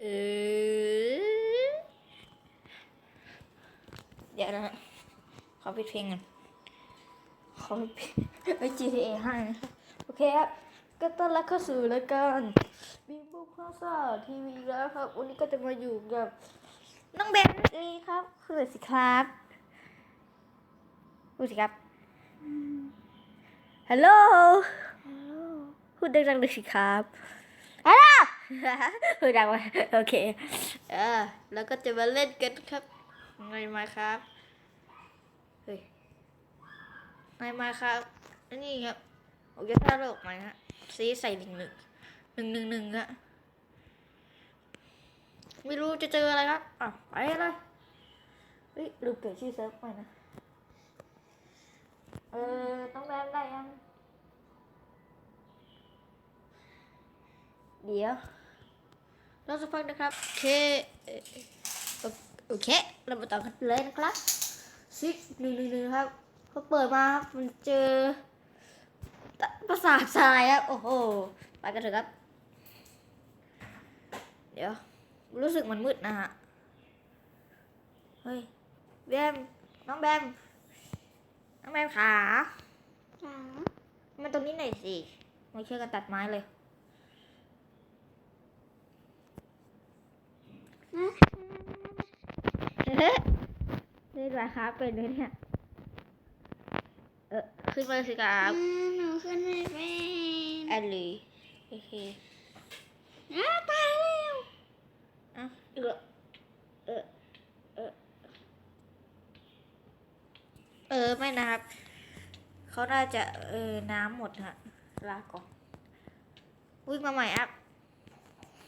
เออเดี๋ยวนะ ขอปิดเพลงก่อนขอปิดไว้ GTA ห้นะครับโอเคครับ ก็ต้อนรับเข้าสู่รายการบิงบุ๊กข้าซ่าทีวีแล้วครับ วันนี้ก็จะมาอยู่กับน้องเบนเองครับพูดสิครับพูดสิครับ ฮัลโหลพูดดังๆเลยสิครับ ฮัลโหล พูดดังไปโอเคเออแล้วก็จะมาเล่นกันครับไงมาครับเฮ้ยไงมาครับนนี้ครับโอเคถ้าโลกมาฮะซีใส่หนึ่งหนึ่งหนึ่งหนึ่งหนึ่งอะไม่รู้จะเจออะไรครับอะไปเลยเฮ้ยลืมเปลี่ยนชื่อเซิร์ฟไปนะเออต้องแบนได้ยังเดี๋ยว รอสักพักนะครับ โอเคเอ่อโอเค เรามาต่อกันเลยนะครับซิกหนึ่งหนึ่งหนึ่งครับพอเปิดมาครับมันเจอตะประสาททรายครับ โอ้โห ไปกันเถอะครับ เดี๋ยว รู้สึกมันมืดนะฮะ เฮ้ย แบม น้องแบม น้องแบมขาจ๋ามันตรงนี้หน่อยสิมาช่วยกันตัดไม้เลย เล่นราคาเป็นเลยเนี่ย เออขึ้นมาสิครับอืมหนูขึ้นไม่เป็นแอนลีโอเคอ้าวตายแล้วอะเออเออเออเออไม่นะครับ เขาน่าจะเออน้ำหมดฮะลาก่อนวิ่งมาใหม่ครับ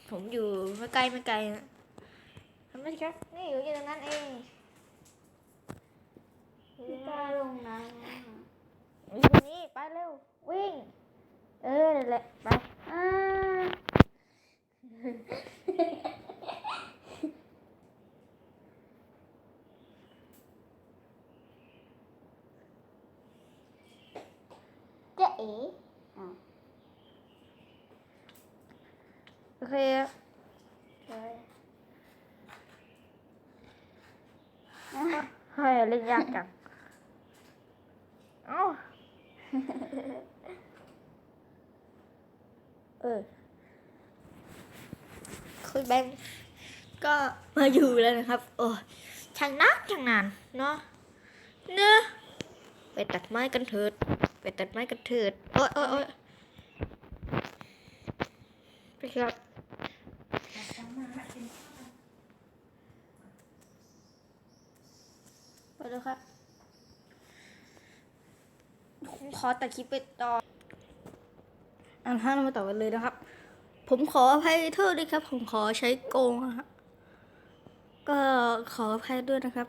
ผมอยู่ไม่ไกลไม่ไกลนะ ทำไมครับนี่อยู่ตรงนั้นเองพี่กล้าลงน้ำอยู่ตรงนี้ไปเร็ว วิ่ง เออนั่นแหละไปอ่าเจ๊เอ๋อ้าวโอเคครับ เฮ้ยเล่นยากจังเอ้าเออคุณแบงค์ก็มาอยู่แล้วนะครับ โอ้ช่างนักช่างนานเนาะเนอะไปตัดไม้กันเถิด ไปตัดไม้กันเถิด โอ้ยโอ้ยโอ้ยไปครับ ไปเลยครับ ขอตัดคลิปไปต่ออันห้าเรามาต่อกันเลยนะครับ ผมขออภัยโทษด้วยครับ ผมขอใช้โกงนะฮะก็ขออภัยด้วยนะครับ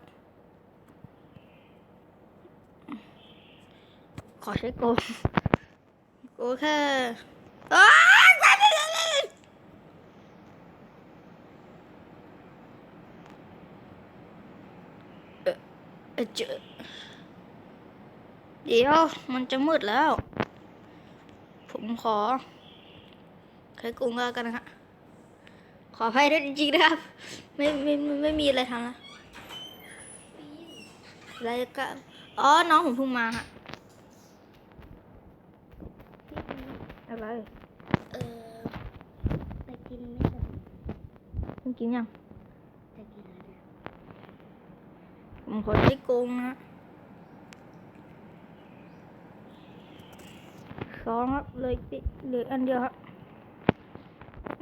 ขอใช้โกงโกงแค่อ้าวไปไปไปไปเอ่อ เอ่อเจอเดี๋ยวมันจะมืดแล้ว ผมขอใช้กรุงก็แล้วกันนะฮะขออภัยด้วยจริงๆนะครับ ไม่ไม่ไม่ไม่มีอะไรทำละแล้วก็อ๋อ น้องผมเพิ่งมาฮะอะไร เออไปกินไหมจ๊ะเพิ่งกินยัง ไปกินแล้วเนี่ย ผมขอใช้กงนะสองครับเลยเหลืออันเดียวครับ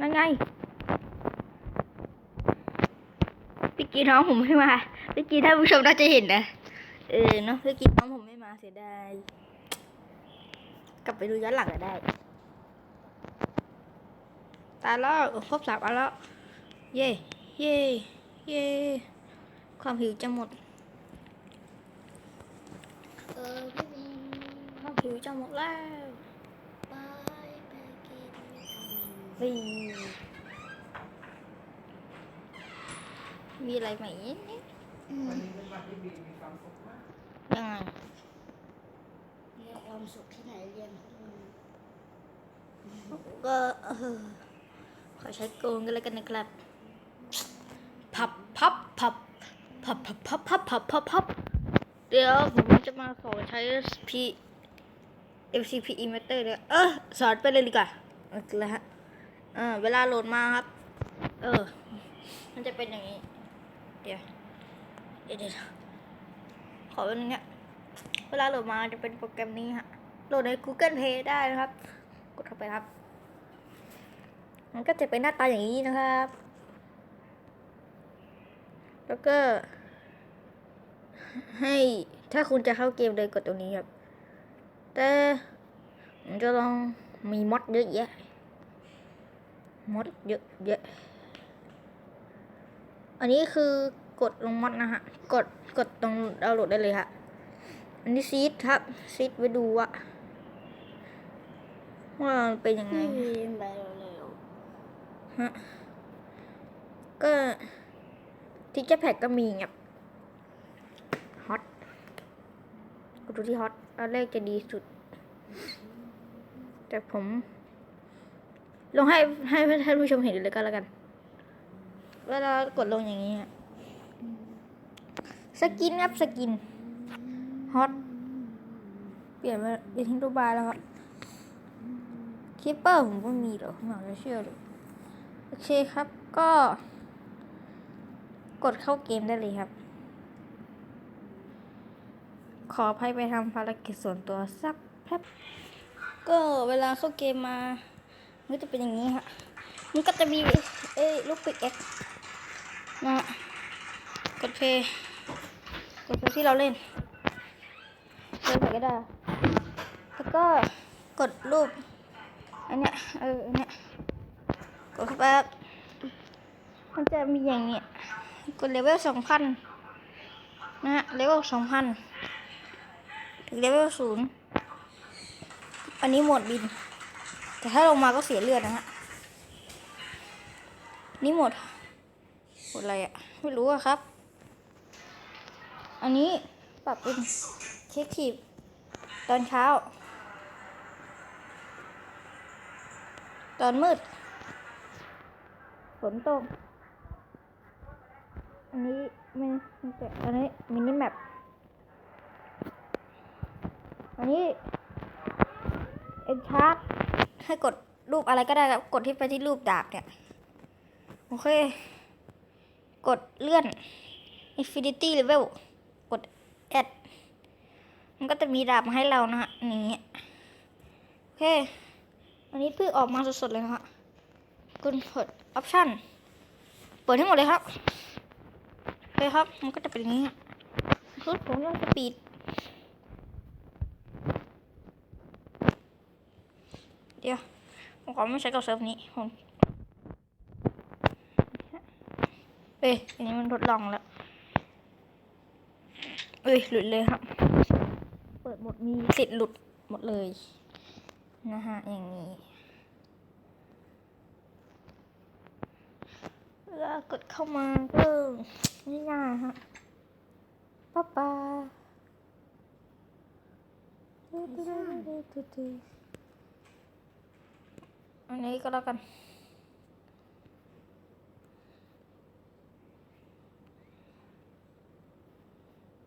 นั่นไงพี่กีน้องผมไม่มาพี่กีท่าผู้ชมน่าจะเห็นนะเออเนาะพี่กีน้องผมไม่มาเสียดายกลับไปดูย้อนหลังก็ได้ตาแล้วครบสามอันแล้ว เย่เย่เย่ความหิวจะหมด เออพี่มินความหิวจะหมดแล้วมีมีอะไรไหมเนี่ยยังไงมีความสุขที่ไหนเรียนก็เออขอใช้โกงกันแล้วกันนะครับพับพับพับพับพับพับพับพับพับ เดี๋ยวผมจะมาสอนใช้ P MCP emitter เลยเออสอนไปเลยดีกว่าเอาละฮะเออเวลาโหลดมาครับ เออ มันจะเป็นอย่างนี้เดี๋ยวเดี๋ยว เดี๋ยวขอเป็นอย่างเงี้ย เวลาโหลดมาจะเป็นโปรแกรมนี้ฮะ โหลดใน Google Play ได้นะครับ กดเข้าไปครับ มันก็จะเป็นหน้าตาอย่างนี้นะครับ แล้วก็ ให้ถ้าคุณจะเข้าเกมเลยกดตรงนี้ครับ แต่ผมจะลองมีมอดเยอะแยะมอดเยอะแยะ อันนี้คือกดลงมอดนะฮะ กดกดตรงดาวน์โหลดได้เลยฮะ อันนี้ซีดครับซีดไว้ดูว่าว่ามันเป็นยังไงพี่ไปเร็วฮะ ก็ทิกเกอร์แพดก็มีแบบฮอต รูที่ฮอตอันแรกจะดีสุด แต่ผม ลงให้ให้ท่านผู้ชมเห็นเลยก็แล้วกัน เวลากดลงอย่างนี้อะสกินครับสกินฮอตเปลี่ยนมาเป็นทิ้งตัวบาร์แล้วครับคิปเปอร์ผมก็มีเหรอไม่อยากจะเชื่อเลยโอเคครับก็ กดเข้าเกมได้เลยครับ ออภัยไปทำภารกิจส่วนตัวสักแป๊บก็เวลาเข้าเกมมามันก็จะเป็นอย่างนี้ฮะมันก็จะมีเอ้ยลูกปิกเอ็กนะกดเพย์กดเพย์ที่เราเล่นเล่นไปก็ได้แล้วก็กดรูปอันเนี้ยเอออันเนี้ยกดเข้าไปครับมันจะมีอย่างเนี้ยกดเลเวลสองพันนะฮะเลเวลสองพัน ถึงเลเวลศูนย์อันนี้หมดบิน แต่ถ้าลงมาก็เสียเลือดนะฮะ นี่หมด หมดอะไรอะไม่รู้อะครับ อันนี้ปรับเป็นเช็คทีฟตอนเช้า ตอนมืด ฝนตก อันนี้มันมันจะอันนี้มินิแมป อันนี้เอ็นชาร์ตให้กดรูปอะไรก็ได้ครับ กดที่ไปที่รูปดาบเนี่ย โอเค กดเลื่อน Infinity Level กด Add มันก็จะมีดาบมาให้เรานะฮะอย่างเงี้ยโอเค อันนี้เพิ่งออกมาสดๆเลยนะฮะคุณเปิดออปชั่นเปิดให้หมดเลยครับโอเคครับ มันก็จะเป็นอย่างนี้ฮะคือผมเรื่องสปีด ดี๋ยวผมขอไม่ใช้กับเซิร์ฟนี้ผมเอ้ยอันนี้มันทดลองแล้ว เอ้ยหลุดเลยครับ เปิดหมดมีสิทธิ์หลุดหมดเลย นะฮะ อย่างนี้เวลากดเข้ามาก็ง่ายๆฮะป้าป้า อันนี้ก็แล้วกัน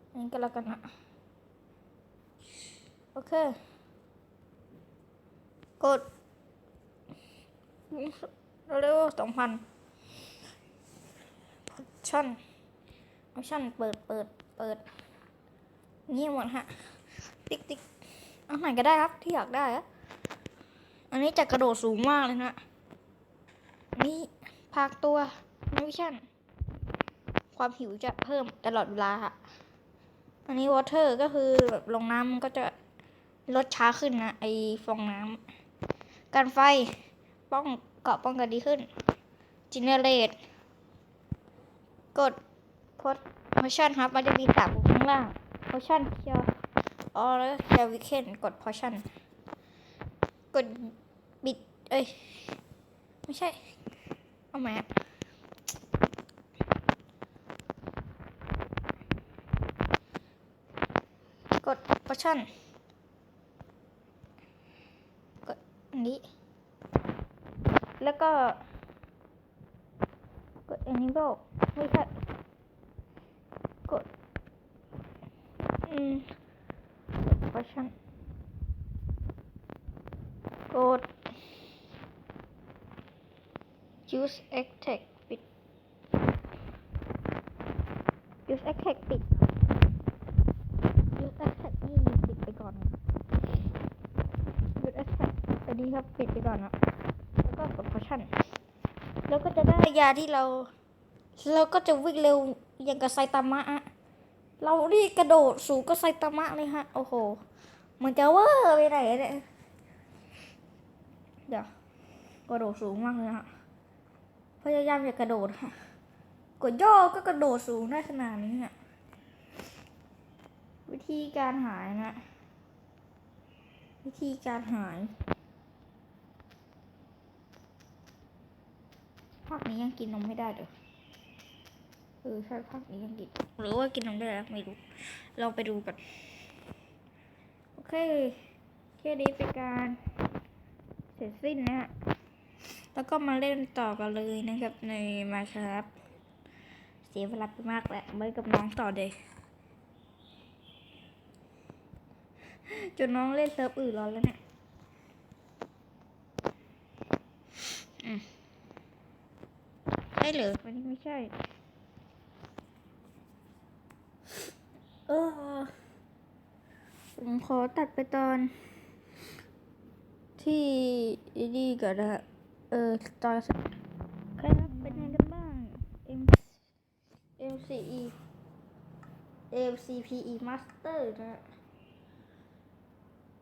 อันนี้ก็แล้วกันฮะ โอเค กดเร็วสองพันชั่นออปชั่นเปิดเปิดเปิดเงียบหมดฮะ ติ๊กติ๊กเอาไหนก็ได้ครับที่อยากได้อะ อันนี้จะกระโดดสูงมากเลยนะนนี้พากตัวในวิชั่น ความหิวจะเพิ่มตลอดเวลาฮะอันนี้วอเตอร์ก็คือแบบลงน้ำมันก็จะลดช้าขึ้นนะ ไอฟองน้ำ การไฟป้องเกาะป้องกันดีขึ้นจินเนเรตกดพดพอชั่นครับ มันจะมีสามปุ่มข้างล่างพอชั่นเคียวออแล้วเคียววิเคนกดพอชั่นกด เอ้ย ไม่ใช่ เอาใหม่อะกดพอชั่น กดอันนี้ แล้วก็ กด enable ไม่ใช่กด อืม option กด use extract ปิด use extract ปิด use extract นี่ปิดไปก่อน use extract อันนี้ครับปิดไปก่อนนะแล้วก็กด option แล้วก็จะได้ยาที่เรา เราก็จะวิ่งเร็วอย่างกับไซตามะอะเรานี่กระโดดสูงก็ไซตามะเลยฮะ โอ้โห มันจะเวอร์ไปไหนเนี่ย เดี๋ยวกระโดดสูงมากเลยฮะ พยายามอย่ากระโดดฮะกดย่อก็กระโดดสูงได้ขนาดนี้อะวิธีการหายนะ วิธีการหายภาคนี้ยังกินนมไม่ได้เด้อเออใช่ภาคนี้ยังกิน หรือว่ากินนมได้แล้วไม่รู้ เราไปดูกัน โอเคแค่นี้เป็นการเสร็จสิ้นนะฮะ แล้วก็มาเล่นต่อกันเลยนะครับในมาครับเสียเวลาไปมากแล้วไม่กับน้องต่อเลยจนน้องเล่นเซิร์ฟอื่นร้อนแล้วเนี่ยอืมใช่หรือวันนี้ไม่ใช่ เออ ผมขอตัดไปตอนที่นี่ก่อนนะ เออตอนใครครับเป็นไงกันบ้าง M MCE MCPE Master นะฮะ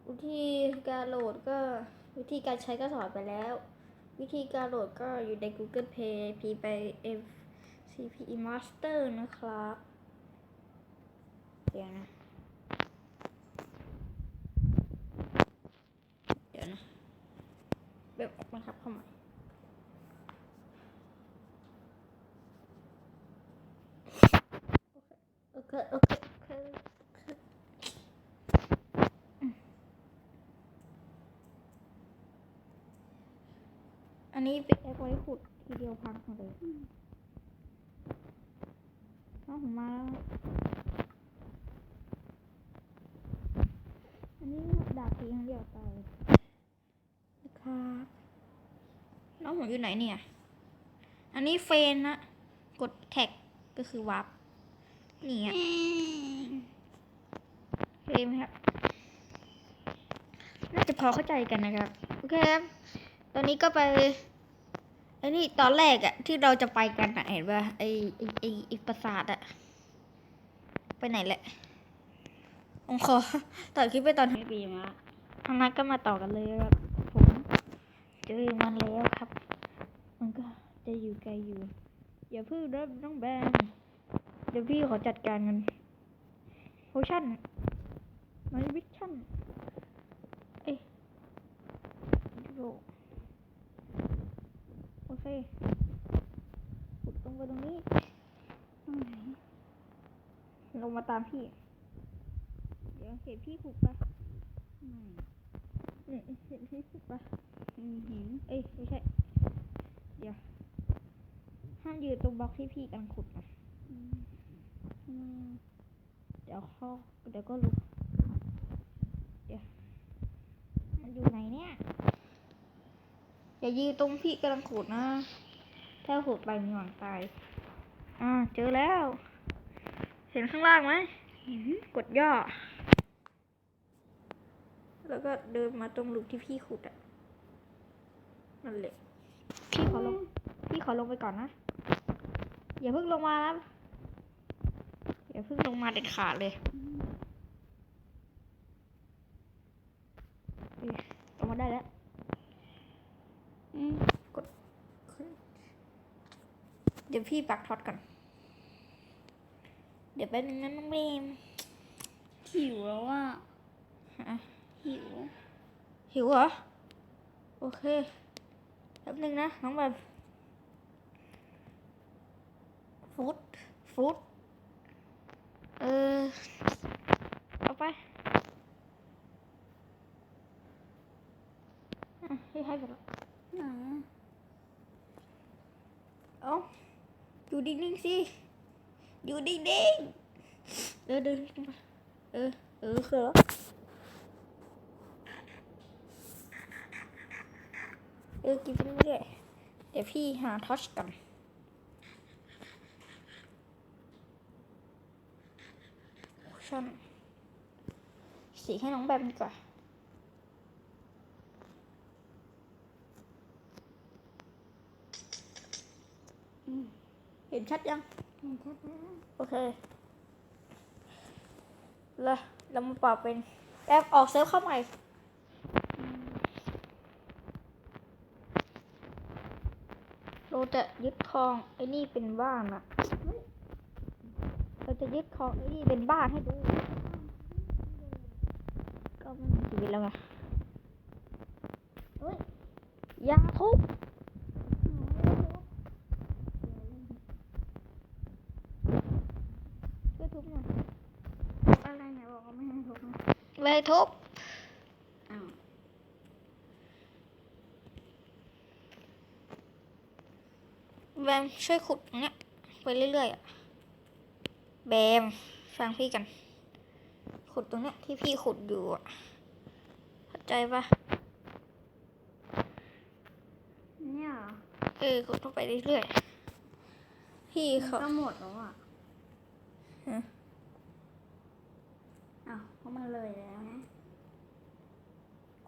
วิธีการโหลดก็วิธีการใช้ก็สอนไปแล้ว วิธีการโหลดก็อยู่ใน Google Play พีไป MCPE Master นะครับเดี๋ยวนะเดี๋ยวนะแบบบังคับเข้ามา ปิดโอเคอันนี้เป็นแอปไว้ขุดทีเดียวพังหมดเลยน้องผมมาแล้ว อันนี้ดาบทีครั้งเดียวตายนะครับน้องผมอยู่ไหนเนี่ย อันนี้เฟนนะ กดแท็กก็คือวับ นี่อะเฟรมครับ น่าจะพอเข้าใจกันนะครับ โอเคครับ ตอนนี้ก็ไปไอ้นี่ตอนแรกอะที่เราจะไปกันอะเห็นป่ะไอไอไอไอปราสาทอะไปไหนแหละผมขอต่อคลิปไปตอนไม่ปีมาทางนั้นก็มาต่อกันเลยครับผมเจอมันแล้วครับ มันก็จะอยู่ไกลอยู่ อย่าเพิ่งรับน้องแบน เดี๋ยวพี่ขอจัดการกันโพชั่นมันวิชั่นเอ้ยโยโอเคขุดลงไปตรงนี้ตรงไหนลงมาตามพี่ เดี๋ยวเห็นพี่ขุดปะไม่เห็นเห็นพี่ขุดปะอืมเห็น เอ้ยไม่ใช่ เดี๋ยว ห้ามยืนตรงบล็อกที่พี่กำลังขุดนะอืมอืม เดี๋ยวเข้อเดี๋ยวก็รู้เดี๋ยวมันอยู่ไหนเนี่ย อย่ายืนตรงพี่กำลังขุดนะ ถ้าขุดไปมีหวังตาย อ่า เจอแล้ว เห็นข้างล่างไหม กดย่อ แล้วก็เดินมาตรงหลุมที่พี่ขุดอะนั่นแหละพี่ขอลง พี่ขอลงไปก่อนนะ อย่าเพิ่งลงมานะ อย่าเพิ่งลงมาเด็ดขาดเลยเอ้ยลงมาได้แล้วอืมขึ้นเดี๋ยวพี่ปักท็อตก่อน เดี๋ยวแป๊บนึงนะน้องเมมหิวแล้วอะอะหิว หิวเหรอ โอเคแป๊บนึงนะ น้องแบบฟูดฟูด เออ เอาไปอะให้ให้ไปแล้วอ่าเอาอยู่นิ่งๆสิ อยู่นิ่งๆ เออเดินขึ้นมาเออ เออคือแล้วเออกินไปเรื่อยเดี๋ยวพี่หาทอชกัน ชั่น สีให้น้องแบบดีกว่าอืมเห็นชัดยังเห็นชัดแล้วโอเคแล้วเรามาปรับเป็นแอปออกเซิร์ฟเข้าใหม่อืมเราจะยึดครองไอ้นี่เป็นบ้านอะเราจะ ยึดครองไอ้นี่เป็นบ้านให้ดู ก็ไม่มีชีวิตแล้วไงเฮ้ยอย่าทุบช่วยทุบหน่อยอะไรไหนบอกว่าไม่ให้ทุบนะเลยทุบอ้าวแบมช่วยขุดตรงเนี้ยไปเรื่อยๆอะ แบม ฟังพี่กัน ขุดตรงเนี้ยที่พี่ขุดอยู่อะเข้าใจปะเนี่ยเหรอเออขุดเข้าไปเรื่อยๆพี่มันเขาก็หมดแล้วอะฮะอ้าวเพราะมันเลยแล้วนะ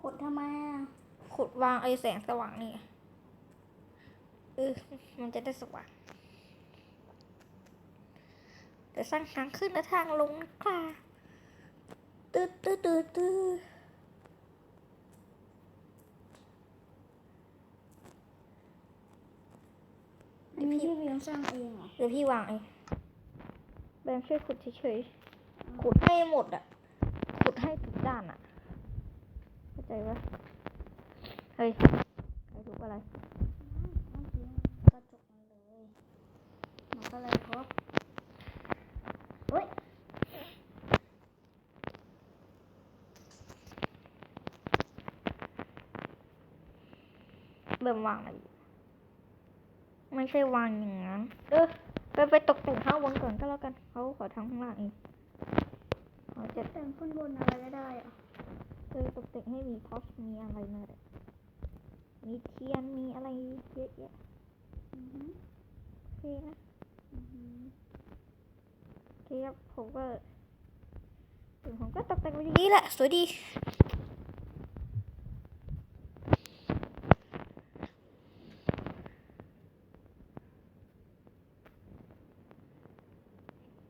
ขุดทำไมอะขุดวางไอ้แสงสว่างนี่ไงเออมันจะได้สว่าง แต่สร้างทางขึ้นและทางลงนะคะตืดตืดตืดตืดอันนี้ที่วิวสร้างเองเหรอเดี๋ยวพี่วางเองแบมช่วยขุดเฉยๆขุดให้หมดอะ ขุดให้ทุกด้านอะ เข้าใจปะเฮ้ยใครทุบอะไรเมื่อกี้กระจกมันเลยมันก็เลยพบ เฮ้ยเริ่มวางอะไรอยู่ไม่ใช่วางอย่างนั้น เออไปไปตกแต่งข้างบนก่อนก็แล้วกัน เขาขอทำข้างล่างเองเขาจะแต่งขึ้นบนอะไรก็ได้อะเออตกแต่งให้มีท็อปมีอะไรมาเลยมีเทียนมีอะไรเยอะแยะอือฮึโอเคนะอือฮึ โอเคครับผมก็ส่วนผมก็ตกแต่งไว้อย่างนี้แหละ สวยดี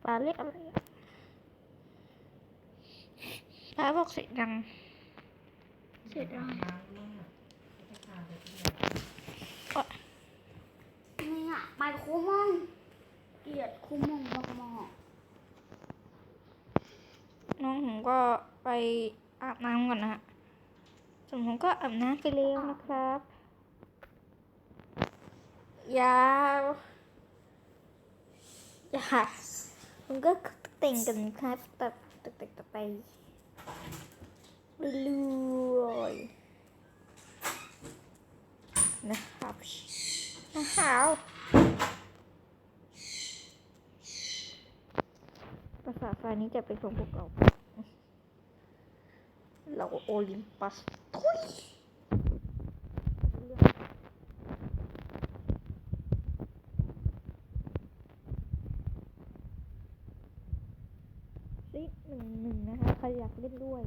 ปลาเล็กอะไรอะปลาบอกเสร็จยังเสร็จแล้วนี่อะไปคูมองเกลียดคูมองมากมอง น้อง ผมก็ไปอาบน้ำก่อนนะฮะส่วนผมก็อาบน้ำไปแล้วนะครับ ยาว ยาผมก็แต่งกันครับตกแต่งต่อไปเรื่อยนะครับนะครับภาษาทรานี้จะเป็นของพวกเรา เราโอลิมปัสทุยซิหนึ่งหนึ่งนะคะ ใครอยากเล่นด้วย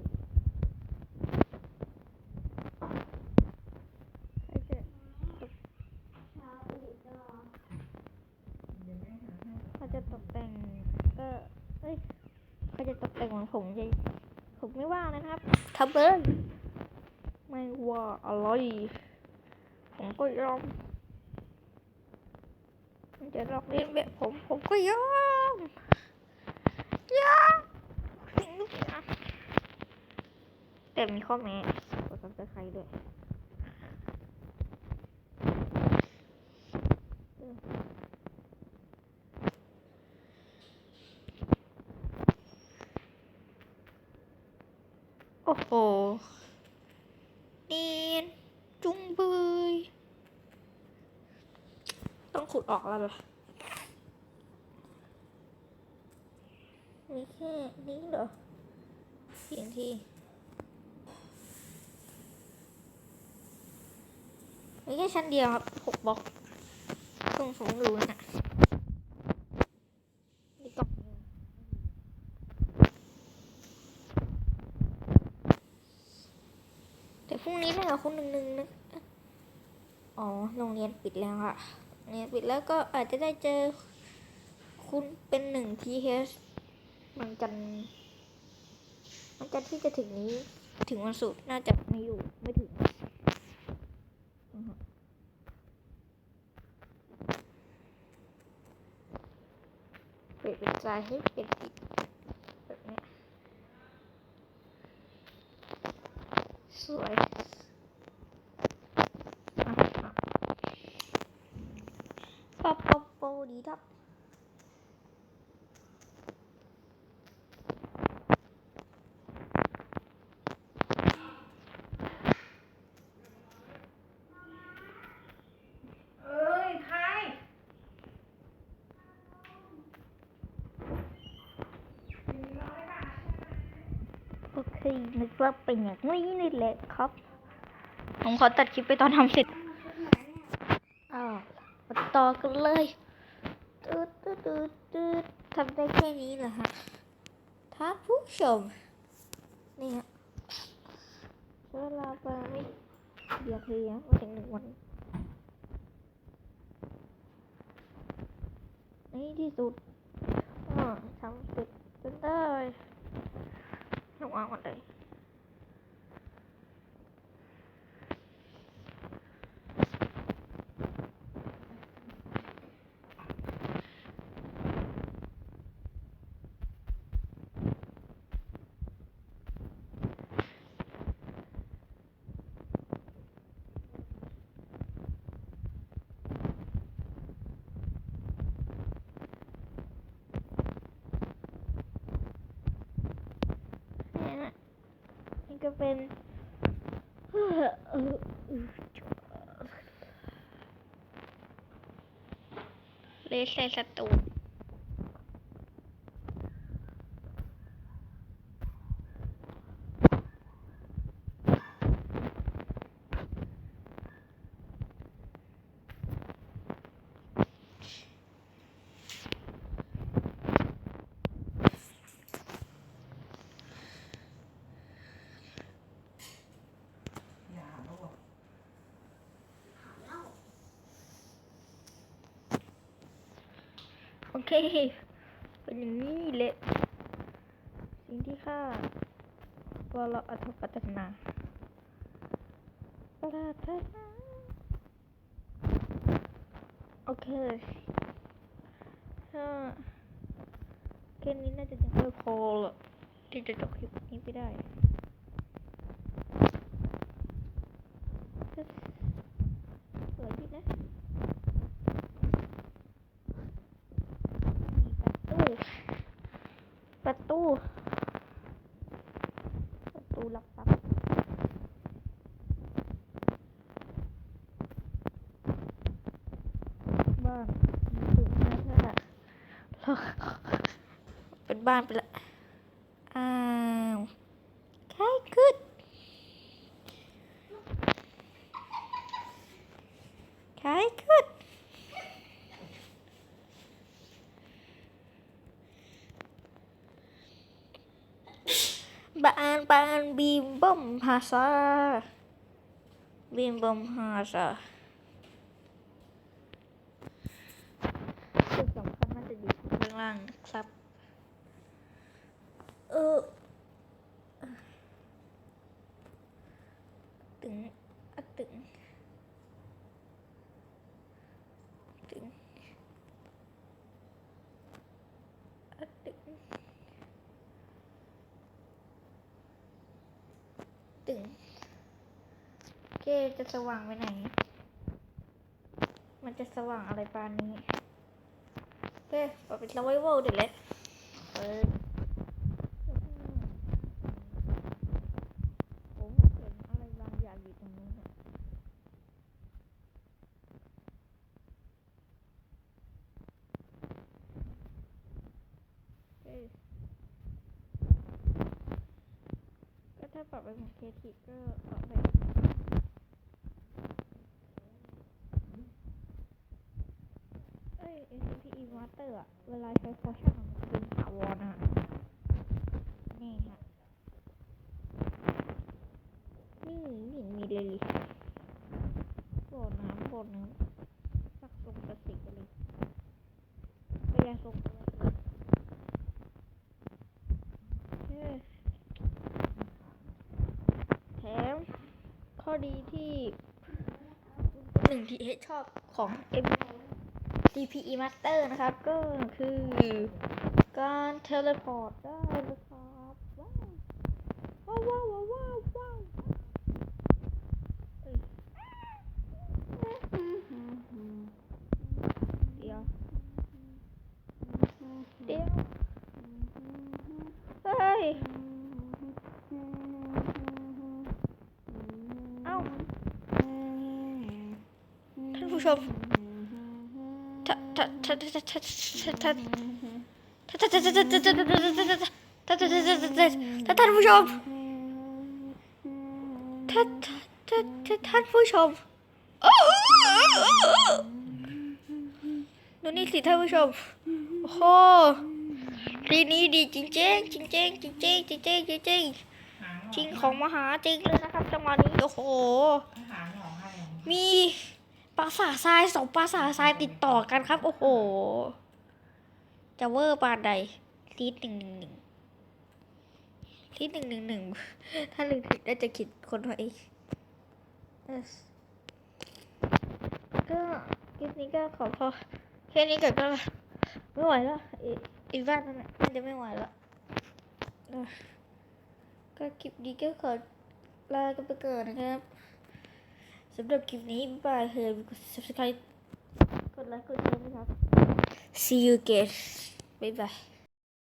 ใครจะใครจะตกแต่งก็เอ้ยใครจะตกแต่งเหมือนผมจะผมไม่ว่านะครับทำเลยไม่ว่าอะไรผมก็ยอมมันจะลอกเลียนแบบผมผมก็ ยอมยอมสิ่งย่างแต่มีข้อแม้กดซับสไครด้วยโอ้โหเนียนจุงเบยต้องขุดออกแล้วเหรอ มีแค่นี้เหรอเพียงที่ มีแค่ชั้นเดียวครับหกบล็อกตรงสูงรูน่ะนี่กล่องแต่พรุ่งนี้น่าจะคุณหนึ่งหนึ่งนะอ๋อโรงเรียนปิดแล้วอะโรงเรียนปิดแล้วก็อาจจะได้เจอคุณเป็นหนึ่งทีเฮสมันจันมันจันที่จะถึงนี้ถึงวันศุกร์น่าจะไม่อยู่ไม่ถึงอือฮึ เปลี่ยนเป็นใจให้เป็นอีกแบบเนี้ยสวยอะอะปะปะโปดีดับ เอ้ยไทย โอ เคนึกว่าเป็นอย่างนี้นี่แหละครับ ผมขอตัดคลิปไปตอนทำเสร็จอ้าวมาต่อกันเลยตืดตืดตืดตืดทำได้แค่นี้เหรอฮะท่านผู้ชมนี่ฮะใช้เวลาไปไม่เดียวทีนะไม่ถึงหนึ่งวันในที่สุดอ่าทำเสร็จจนได้ ระวังก่อนเลยเนี่ยนะ จะเป็นเลเซอเออเลสใส่สตู เป็นอย่างนี้แหละสิ่งที่ข้าว่าเราอัตปัตนาปรารถนาโอเคถ้าแค่นี้น่าจะยังไม่พอละที่จะจบคลิปนี้ไปได้สวยดีนะ มีประตู ประตู ประตูลับลับบ้านมีสูงนะถ้าเราเป็นบ้านไปละอ้าวใช่ขึ้น ใช่ขึ้นบ้านบ้ จะสว่างไปไหน มันจะสว่างอะไรปานนี้โอเคเปิดเป็นสวายเวลเดี๋ยดเลยเปิดผมเห็นอะไรบางอย่างอยู่ตรงนู้นเฮ้ก็ถ้าปรับเป็นเคทีก็ อะเวลาใช้ Potion อะมันเป็นถาวรอะนี่ฮะนี่นี่มีเลยบ่อน้ำบ่อน้ำสักทรงกระติกอะไรพยาทรงกระติกเอ้แถมข้อดีที่หนึ่งที่ชอบของ M DPE Master นะครับ ก็คือการเทเลพอร์ตได้นะครับ ว้าว ว้าวว้าวว้าวว้าวเอ้ยเดี๋ยว เดี๋ยว เฮ้ย เอ้า ท่านผู้ชมท่านท่านท่านท่านท่าน ท่านท่านท่านท่านท่านท่านท่านท่านท่านท่านท่านท่านท่านท่านผู้ชมท่านท่านท่านท่านผู้ชมดูนี่สิท่านผู้ชมโอ้โหทีนี้ดีจริงๆจริงๆจริงจริงจริงจริงจริงจริงของมหาจริงเลยนะครับจังหวะนี้โอ้โหมีปราสาททรายสองปราสาททรายติดต่อกันครับโอ้โห จะเวอร์ปานใดลีดหนึ่งหนึ่งหนึ่งลีดหนึ่งหนึ่งหนึ่งถ้าลืมผิดน่าจะคิดคนไว้เออก็คลิปนี้ก็ขอพอแค่นี้ก่อนก็ไม่ไหวแล้วอีกบ้านนั่นแหละน่าจะไม่ไหวแล้วก็คลิปนี้ก็ขอลากันไปก่อนนะครับสำหรับคลิปนี้บายเฮ้ยกด subscribe กดไลค์กดแชร์นะครับ See you, guys. Bye bye.